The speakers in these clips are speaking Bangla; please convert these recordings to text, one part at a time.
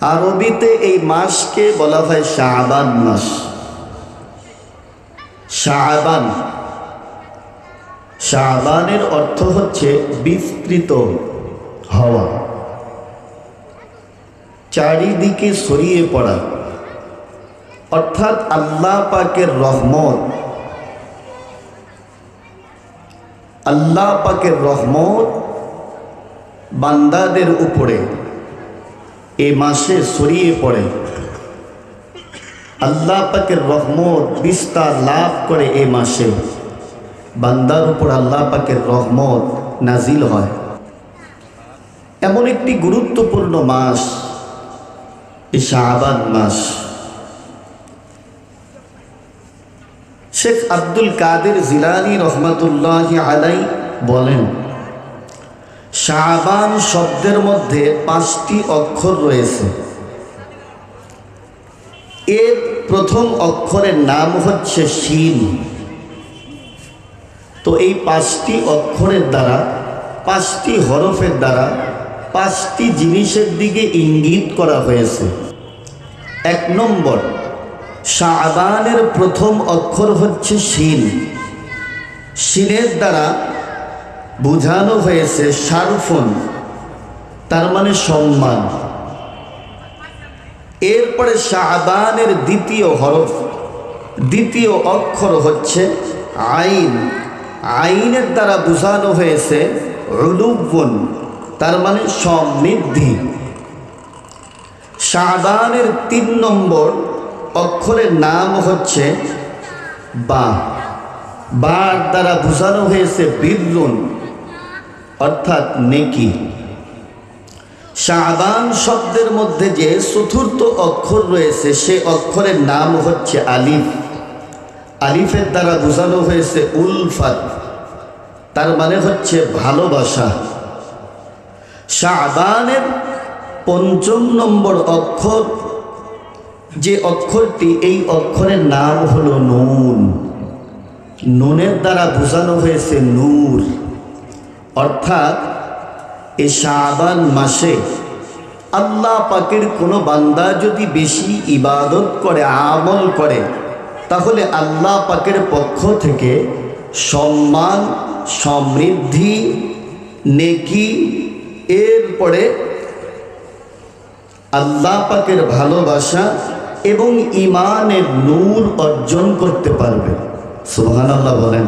আরবিতে এই মাসকে বলা হয় শাহবান মাস। শাহবান শাহবানের অর্থ হচ্ছে বিস্তৃত হওয়া। চারিদিকে ছড়িয়ে পড়া। অর্থাৎ আল্লাহ পাকের রহমত। আল্লাহ পাকের রহমত বান্দাদের উপরে। এ মাসে ছড়িয়ে পড়ে। আল্লাহ পাকের রহমত বিস্তার লাভ করে এ মাসে। বান্দার উপর আল্লাহ পাকের রহমত নাজিল হয়। এমন একটি গুরুত্বপূর্ণ মাস, এই শাহবান মাস। শেখ আব্দুল কাদের জিলানি রহমতুল্লাহ আলাই বলেন শাহবান শব্দের মধ্যে পাঁচটি অক্ষর রয়েছে। এর প্রথম অক্ষরের নাম হচ্ছে শিন। তো এই পাঁচটি অক্ষরের দ্বারা, পাঁচটি হরফের দ্বারা পাঁচটি জিনিসের দিকে ইঙ্গিত করা হয়েছে। এক নম্বর শাহবানের প্রথম অক্ষর হচ্ছে শিন। শিনের দ্বারা বোঝানো হয়েছে শারফন তার মানে সম্মান। এরপরে শাহবানের দ্বিতীয় হরফ, দ্বিতীয় অক্ষর হচ্ছে আইন। আইনের দ্বারা বোঝানো হয়েছে রুলুবন তার মানে সমৃদ্ধি। শাহবানের তিন নম্বর অক্ষরের নাম হচ্ছে বা। বার দ্বারা বোঝানো হয়েছে বীরুন। অর্থাৎ নেকি। শাহবান শব্দের মধ্যে যে চতুর্থ অক্ষর রয়েছে, সে অক্ষরের নাম হচ্ছে আলিফ। আলিফের দ্বারা বোঝানো হয়েছে উলফাত। তার মানে হচ্ছে ভালোবাসা। শাহবানের পঞ্চম নম্বর অক্ষর, যে অক্ষরটি, এই অক্ষরের নাম হলো নুন। নুনের দ্বারা বোঝানো হয়েছে নূর। অর্থাৎ এ শাহবান মাসে আল্লাহ পাকের কোনো বান্দা যদি বেশি ইবাদত করে, আমল করে, তাহলে আল্লাহ পাকের পক্ষ থেকে সম্মান, সমৃদ্ধি, নেকি, এরপরে আল্লাহ পাকের ভালোবাসা এবং ইমানের নূর অর্জন করতে পারবে। সুবহান আল্লাহ বলেন।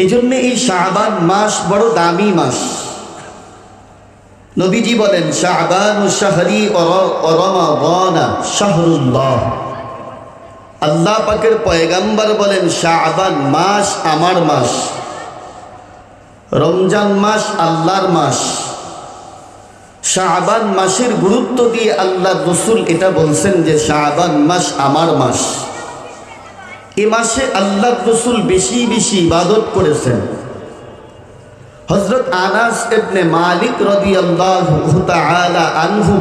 এই জন্যে এই শাহবান মাস বড় দামি মাস। নবীজি বলেন, শাহবান আল্লাহ পাকের পয়গাম্বার বলেন, শাহবান মাস আমার মাস, রমজান মাস আল্লাহর মাস। শাহবান মাসের গুরুত্ব দিয়ে আল্লাহ রসুল এটা বলছেন যে, শাহবান মাস আমার মাস। এ মাসে আল্লাহ রসুল বেশি বেশি ইবাদত করেছেন। হজরত আনাস এবনে মালিক রদি আল্লাহ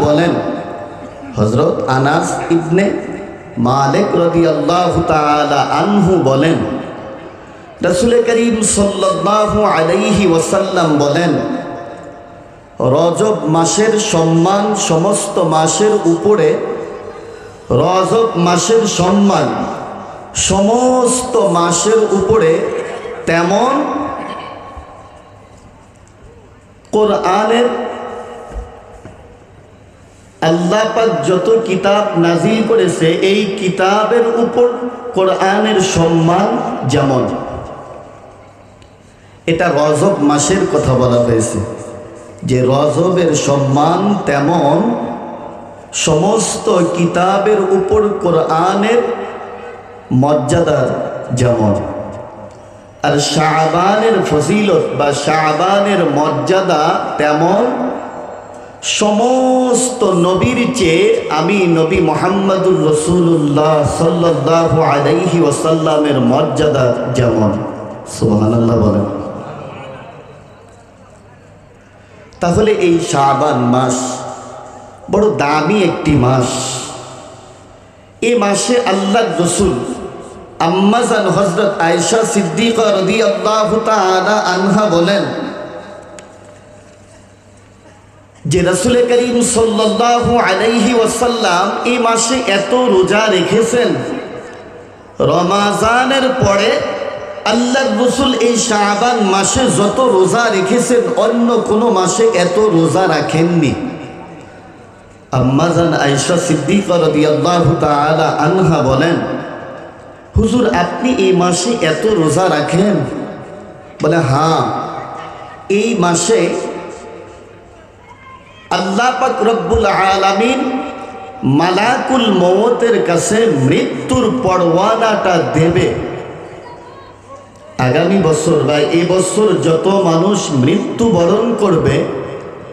বলেন হজরত আনাস ইবনে মালিক রদি আল্লাহ আনহু বলেন, রসুল করিম সাল্লাহ আলাইহি ওয়াসাল্লাম বলেন, রজব মাসের সম্মান সমস্ত মাসের উপরে, রজব মাসের সম্মান সমস্ত মাসের উপরে তেমন কোরআনের আল্লাহ পাক যত কিতাব নাজিল করেছে, এই কিতাবের উপর কোরআনের সম্মান যেমন। এটা রজব মাসের কথা বলা হয়েছে। যে রজবের সম্মান তেমন সমস্ত কিতাবের উপর কোরআনের মর্যাদার যেমন আর শাহবানের ফজিলত বা শাহবানের মর্যাদা তেমন, সমস্ত নবীর চেয়ে আমি নবী মোহাম্মদুর রসুল্লাহ সাল্লাহ আলাইহি ওসাল্লামের মর্যাদা যেমন। সুবহানাল্লাহ বলেন। তাহলে এই শাহবান মাস বড় দামি একটি মাস। এ মাসে আল্লাহ রসুল আম্মাজান হজরত আয়সা সিদ্দিকা রদি আল্লাহ আনহা বলেন যে রসুল করিম সাল্লাল্লাহু আলাইহি ওয়াসাল্লাম এই মাসে এত রোজা রেখেছেন। রমাজানের পরে আল্লাহ রসুল এই শাহবান মাসে যত রোজা রেখেছেন, অন্য কোনো মাসে এত রোজা রাখেননি। আম্মাজান আয়সা সিদ্দিক রাদিয়াল্লাহু তাআলা আনহা বলেন হুজুর, আপনি এই মাসে এত রোজা রাখেন? বলে হ্যাঁ। এই মাসে আল্লাহ পাক রব্বুল আলামিন মালাকুল মৌতের কাছে মৃত্যুর পরওয়ানাটা দেবে। আগামী বছর বা এই বছর যত মানুষ মৃত্যু বরণ করবে,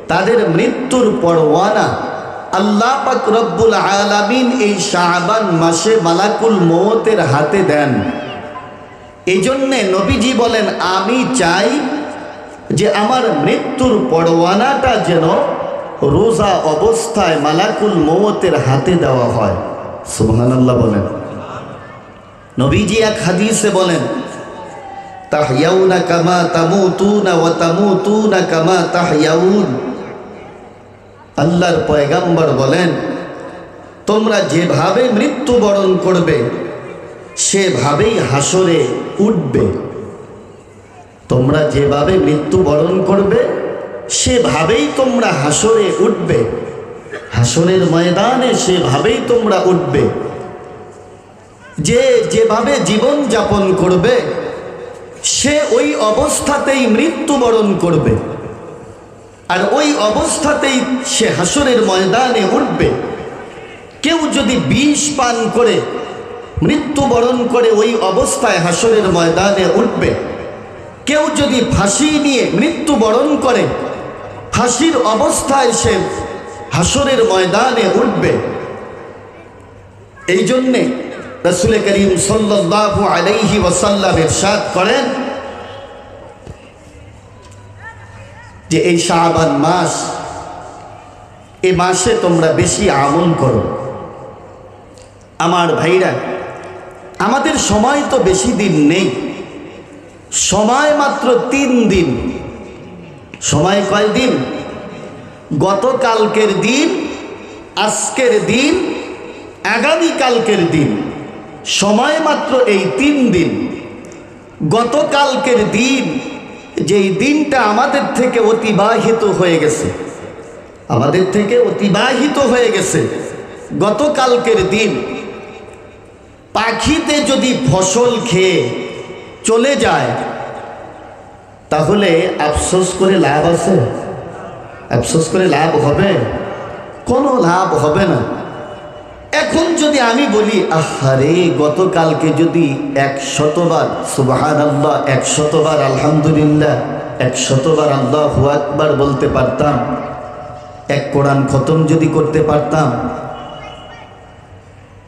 তাদের মৃত্যুর পরওয়ানা আল্লাহ পাক রব্বুল আলামিন এই শাহবান মাসে মালাকুল মৌতের হাতে দেন। এই জন্যে নবীজি বলেন, আমি চাই যে আমার মৃত্যুর পরোয়ানাটা যেন রোজা অবস্থায় মালাকুল মৌতের হাতে দেওয়া হয়। সুবহানাল্লাহ বলেন। নবীজি এক হাদিসে বলেন, তাহইয়াউনা কামা তামুতুনা ওয়া তামুতুনা কামা তাহইয়াউন। আল্লাহর পয়গাম্বর বলেন, তোমরা যেভাবে মৃত্যুবরণ করবে, সেভাবেই হাসরে উঠবে। তোমরা যেভাবে মৃত্যুবরণ করবে, সেভাবেই তোমরা হাসরে উঠবে। হাসরের ময়দানে সেভাবেই তোমরা উঠবে। যে যেভাবে জীবন যাপন করবে, সে ওই অবস্থাতেই মৃত্যুবরণ করবে। আর ওই অবস্থাতেই সে হাসরের ময়দানে উঠবে। কেউ যদি বিষ পান করে, মৃত্যুবরণ করে ওই অবস্থায় হাসরের ময়দানে উঠবে। কেউ যদি ফাঁসি নিয়ে মৃত্যুবরণ করে, ফাঁসির অবস্থায় সে হাসরের ময়দানে উঠবে। এই জন্যে রসুল করিম সাল্লাল্লাহু আলাইহি ওয়াসাল্লাম ইরশাদ করেন যে এই শাহবান মাস, এ মাসে তোমরা বেশি আমল করো। আমার ভাইরা, আমাদের সময় তো বেশি দিন নেই। সময় মাত্র তিন দিন। সময় কয় দিন? গতকালকের দিন, আজকের দিন, আগামীকালকের দিন। সময় মাত্র এই তিন দিন। গতকালকের দিন যেই দিনটা আমাদের থেকে অতিবাহিত হয়ে গেছে, আমাদের থেকে অতিবাহিত হয়ে গেছে। গতকালকের দিন পাখিতে যদি ফসল খেয়ে চলে যায়, তাহলে আফসোস করে লাভ আছে? আফসোস করে লাভ হবে? কোনো লাভ হবে না। এখন যদি আমি বলি, আহারে, গতকালকে যদি একশতবার সুবাহান আল্লাহ একশতবার, আলহামদুলিল্লাহ, একশতবার আল্লাহ আকবার বলতে পারতাম, এক কোরআন খতম যদি করতে পারতাম,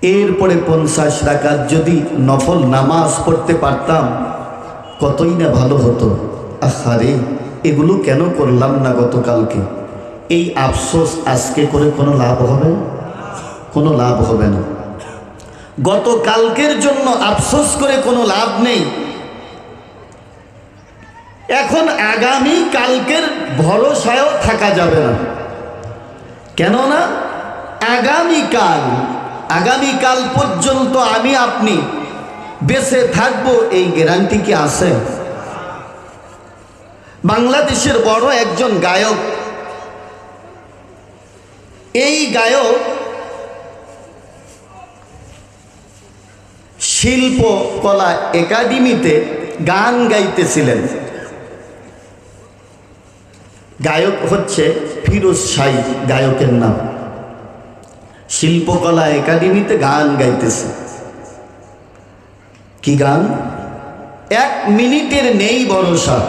এরপরে পঞ্চাশ রাকাত যদি নফল নামাজ পড়তে পারতাম, কতই না ভালো হতো। আহারে, এগুলো কেন করলাম না গতকালকে? এই আফসোস আজকে করে কোনো লাভ হবে? কোনো লাভ হবে না। গতকালকের জন্য আফসোস করে কোনো লাভ নেই। এখন আগামী কালকের ভরসায়ও থাকা যাবে না। কেননা আগামীকাল আগামীকাল পর্যন্ত আমি আপনি বেঁচে থাকব এই গ্যারান্টি কি আছে? বাংলাদেশের বড় একজন গায়ক। এই গায়ক শিল্প কলা একাডেমিতে গান গাইতেছিলেন। গায়ক হচ্ছে ফিরোজ শাহী, গায়কের নাম। শিল্পকলা একাডেমিতে গান গাইতেছে। কি গান? এক মিনিটের নেই ভরসা।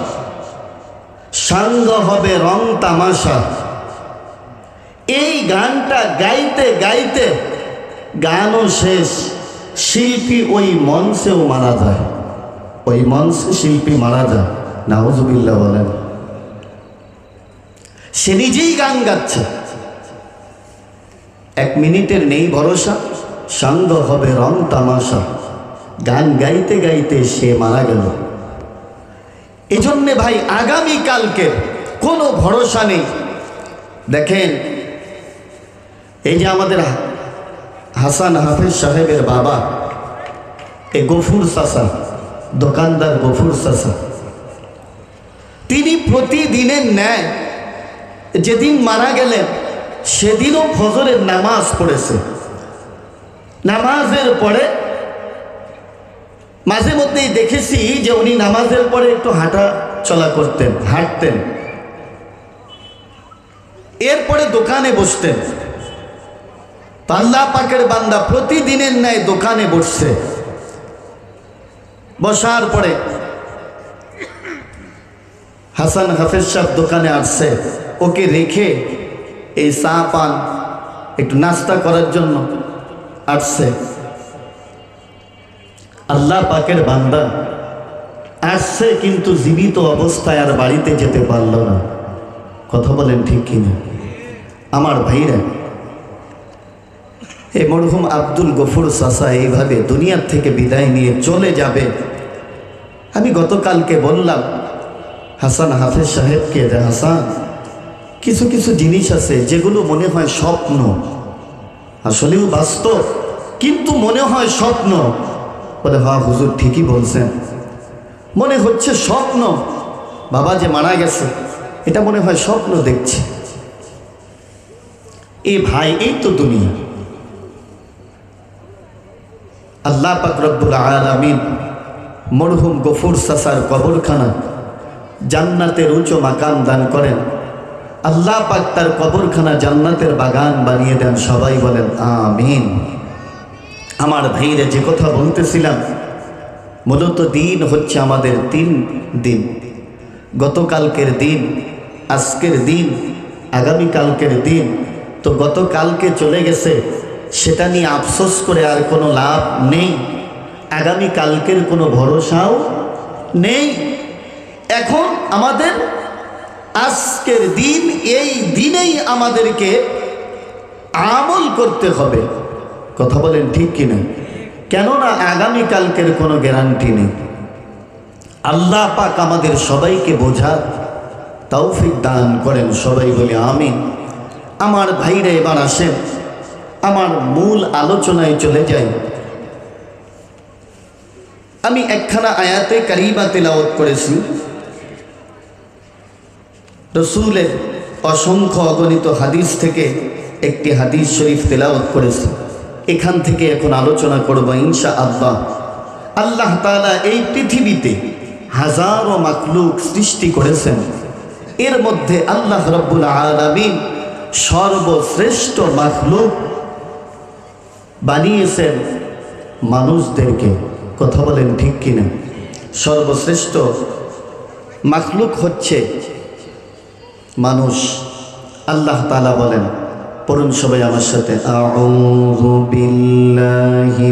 সাঙ্গ হবে রং তামাশা। এই গানটা গাইতে গাইতে গানও শেষ। শিল্পী ওই মঞ্চেও মারা যায়। ওই মঞ্চে শিল্পী মারা যায় নাহজুবিল্লা বলেন। সে নিজেই গান গাচ্ছে। এক মিনিটের নেই ভরসা সঙ্গ হবে রং তামাশা। গান গাইতে গাইতে সে মারা গেল। এজন্যে ভাই আগামী কালকে কোনো ভরসা নেই। দেখেন, এই যে আমাদের হাসান হাফিজ সাহেবের বাবা, এ গফুর চাষা দোকানদার গফুর চাষা তিনি প্রতিদিনের ন্যায় যেদিন মারা গেলেন, সেদিনও ফজরের নামাজ পড়েছে। নামাজের পরে মাঝে মধ্যেই দেখেছি যে উনি নামাজের পরে একটু হাঁটা চলা করতেন, হাঁটতেন। এরপরে দোকানে বসতেন। পাল্লা পাকের বান্দা প্রতিদিনের ন্যায় দোকানে বসছে। বসার পরে হাসান হাফেজ সাহেব দোকানে আসছে। ওকে রেখে এই চা পান একটু নাস্তা করার জন্য আসছে। আল্লাহ পাকের বান্দা আসছে কিন্তু জীবিত অবস্থায় আর বাড়িতে যেতে পারল না। কথা বলেন ঠিক কিনা? আমার ভাইরা এই মরহুম আব্দুল গফুর সাসা এইভাবে দুনিয়ার থেকে বিদায় নিয়ে চলে যাবে। আমি গতকালকে বললাম, হাসান হাফেজ সাহেবকে যে হাসান, কিছু কিছু জিনিস আছে যেগুলো মনে হয় স্বপ্ন। আসলেও বাস্তব, কিন্তু মনে হয় স্বপ্ন। বলে, হা, হুজুর ঠিকই বলছেন। মনে হচ্ছে স্বপ্ন। বাবা যে মারা গেছে, এটা মনে হয় স্বপ্ন দেখছে। এ ভাই, এই তো দুনিয়া। আল্লাহ পাক রব্বুল আলামিন মরহুম গফুর সাসার কবরখানা জান্নাতের উঁচু মাকাম দান করেন। আল্লাহ পাক তার কবরখানা জান্নাতের বাগান বানিয়ে দেন, সবাই বলেন আমিন। আমার ভাইরে যে কথা বলতেছিলাম, মূলত দিন হচ্ছে আমাদের তিন দিন। গতকালকের দিন, আজকের দিন, আগামীকালকের দিন। তো গতকালকে চলে গেছে সেটা নিয়ে আফসোস করে আর কোনো লাভ নেই। আগামীকালকের কোনো ভরসাও নেই। এখন আমাদের আজকের দিন, এই দিনেই আমাদেরকে আমল করতে হবে। কথা বলেন ঠিক কিনা? কেননা আগামীকালকের কোনো গ্যারান্টি নেই। আল্লাহ পাক আমাদের সবাইকে বোঝার তৌফিক দান করেন সবাই বলে আমিন। আমার ভাইরা এবার আসেন। আমার মূল আলোচনায় চলে যাই। আমি একখানা আয়াতে কারিবা তেলাওয়াত করেছি। রসুলের অসংখ্য অগণিত হাদিস থেকে একটি হাদিস শরীফ তেলাওয়াত করেছি। এখান থেকে এখন আলোচনা করব ইনশা আল্লাহ আল্লাহ তালা এই পৃথিবীতে হাজারো মাকলুক সৃষ্টি করেছেন। এর মধ্যে আল্লাহ রব্বুল আলামিন সর্বশ্রেষ্ঠ মাখলুক বানিয়েছেন মানুষদেরকে, কথা বলেন ঠিক কিনা? সর্বশ্রেষ্ঠ মাখলুক হচ্ছে মানুষ। আল্লাহ তালা বলেন, পড়ুন সবাই আমার সাথে, আউযু বিল্লাহি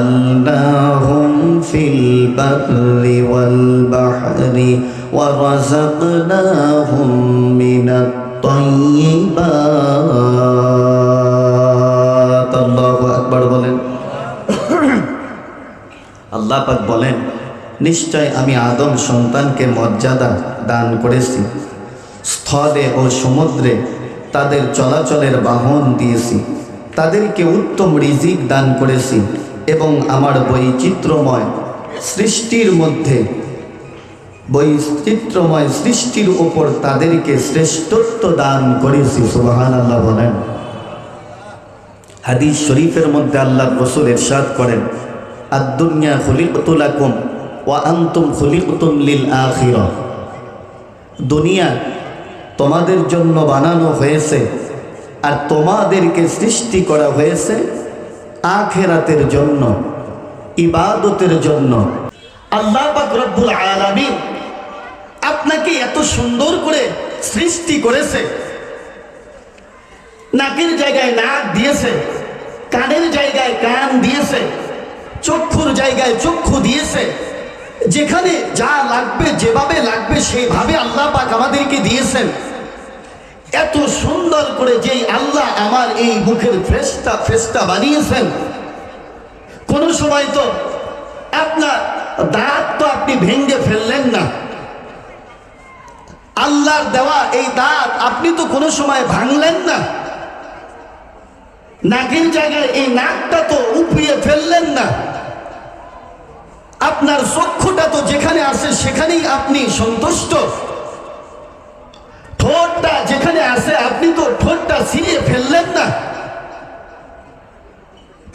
وحملناهم في البر والبحر ورزقناهم من الطيبات الله أكبر বলেন আল্লাহ পাক বলেন নিশ্চয় আমি আদম সন্তানকে মর্যাদা দান করেছি স্থলে ও সমুদ্রে তাদের চলাচলের বাহন দিয়েছি তাদেরকে উত্তম রিজিক দান করেছি এবং আমার বৈচিত্র্যময় সৃষ্টির মধ্যে, বৈচিত্র্যময় সৃষ্টির উপর তাদেরকে শ্রেষ্ঠত্ব দান করেছি সুবাহান আল্লাহ বলেন। হাদিস শরীফের মধ্যে আল্লাহ রসুল এরশাদ করেন আদুনিয়া খুলিকতুলাকুম ওয়া আন্তুম খুলিকতুম লিল আখিরা। দুনিয়া তোমাদের জন্য বানানো হয়েছে আর তোমাদেরকে সৃষ্টি করা হয়েছে আখেরাতের জন্য, ইবাদতের জন্য। আল্লাহ পাক রব্বুল আলামিন আপনাকে এত সুন্দর করে সৃষ্টি করেছে। নাকের জায়গায় নাক দিয়েছে, কানের জায়গায় কান দিয়েছে, চক্ষুর জায়গায় চক্ষু দিয়েছে। যেখানে যা লাগবে, যেভাবে লাগবে, সেইভাবে আল্লাহ পাক আমাদেরকে দিয়েছেন। এত সুন্দর করে যেই আল্লাহ আমার এই মুখের ফেসটা ফেসটা বানিয়েছেন। কোনো সময় তো আপনার দাঁত তো আপনি ভেঙ্গে ফেললেন না। আল্লাহর দেওয়া এই দাঁত আপনি তো কোনো সময় ভাঙলেন না। নাকের জায়গায় এই নাকটা তো উপড়িয়ে ফেললেন না। আপনার চক্ষুটা তো যেখানে আছে সেখানেই আপনি সন্তুষ্ট। ঠোঁটটা যেখানে আসে আপনি তো ঠোঁটটা ছিঁড়ে ফেললেন না।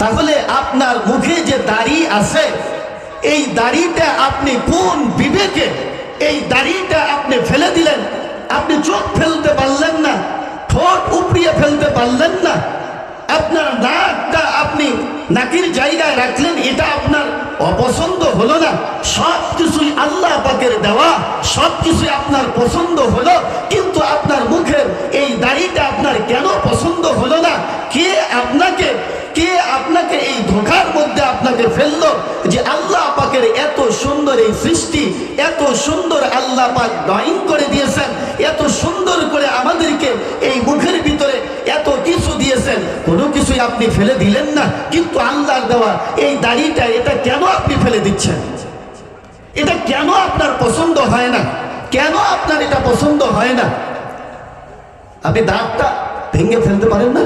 তাহলে আপনার মুখে যে দাড়ি আছে, এই দাড়িটা আপনি কোন বিবেকে, এই দাড়িটা আপনি ফেলে দিলেন? আপনি চোখ ফেলতে পারলেন না, ঠোঁট উপড়িয়ে ফেলতে পারলেন না। আপনার নাকটা আপনি নাকির জায়গায় রাখলেন, এটা আপনার অপছন্দ হলো না। সব কিছুই আল্লাহ পাকের দেওয়া, সব কিছুই আপনার পছন্দ হলো, কিন্তু আপনার মুখের এই দাড়িটা আপনার কেন পছন্দ হলো না? কে আপনাকে কে আপনাকে এই ধোকার মধ্যে আপনাকে ফেলল যে আল্লাহ পাকের এত সুন্দর এই সৃষ্টি, এত সুন্দর আল্লাহ পাক ড্রয়িং করে আপনি ফেলে দিলেন না, কিন্তু আল্লাহর দেওয়া এই দাড়িটা, এটা কেন আপনি ফেলে দিচ্ছেন? এটা কেন আপনার পছন্দ হয় না? কেন আপনার এটা পছন্দ হয় না? আপনি দাঁতটা ভেঙে ফেলতে পারেন না?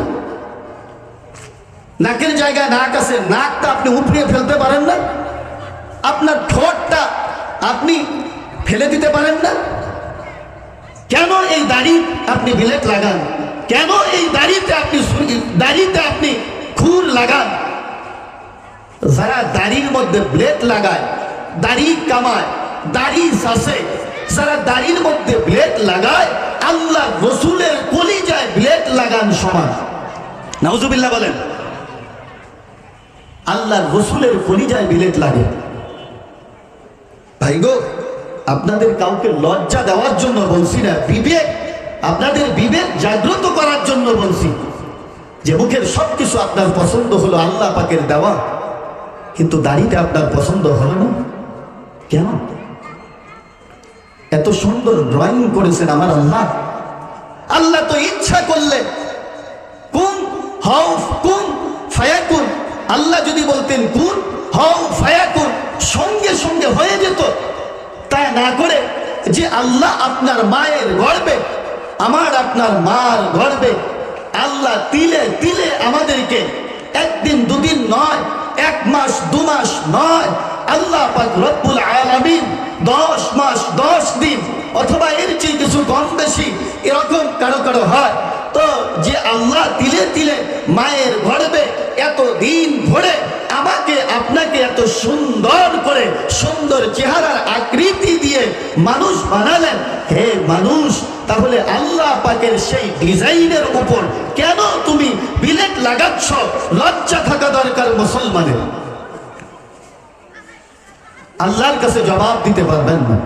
নাকের জায়গায় নাক আছে, নাকটা আপনি উপড়িয়ে ফেলতে পারেন না? আপনার ঠোঁটটা আপনি ফেলে দিতে পারেন না? কেন এই দাড়ি আপনি বিলেট লাগান? কেন এই দাড়িতে আপনি দাড়িতে আপনি খুর লাগান? যারা দাড়ির মধ্যে ব্লেড লাগায়, দাড়ি কামায়, দাড়ি শাসে, যারা দাড়ির মধ্যে ব্লেড লাগায়, আল্লাহ রসুলের কলিজায় ব্লেড লাগান সমান। নাউজুবিল্লাহ বলেন, আল্লাহ রসুলের কলিজায় বিলেট লাগে। ভাই গো, আপনাদের কাউকে লজ্জা দেওয়ার জন্য বলছি না, বিবেক আপনাদের বিবেক জাগ্রত করার জন্য বলছি যে মুখের সবকিছু আপনার পছন্দ হলো আল্লাহ পাকের দেওয়া, কিন্তু দাড়িটা আপনার পছন্দ হলো না। কেন? এত সুন্দর ড্রয়িং করেছেন আমার আল্লাহ। আল্লাহ তো ইচ্ছা করলে কোন, হাউ, কোন, ফায়াকুন, আল্লাহ যদি বলতেন কুন, হাউ, ফায়াকুন, সঙ্গে সঙ্গে হয়ে যেত। তা না করে যে আল্লাহ আপনার মায়ের গর্বে আমার আপনার মাল গর্বে আল্লাহ তিলে তিলে আমাদেরকে। একদিন, দুদিন নয়, এক মাস, দু মাস নয়। আল্লাহ রব্বুল আলামিন দশ মাস, দশ দিন, অথবা এর চেয়ে কিছু কম বেশি এরকম কারও কারও হয়। তো যে আল্লাহ তিলে তিলে মায়ের গর্বে এত দিন ভরে আমাকে আপনাকে এত সুন্দর করে সুন্দর চেহারার আকৃতি দিয়ে মানুষ বানালেন। হে মানুষ, তাহলে আল্লাহ পাকের সেই ডিজাইনের উপর কেন তুমি বিলেট লাগাচ্ছ? লজ্জা থাকা দরকার মুসলমানের। আল্লাহর কাছে জবাব দিতে পারবেন না।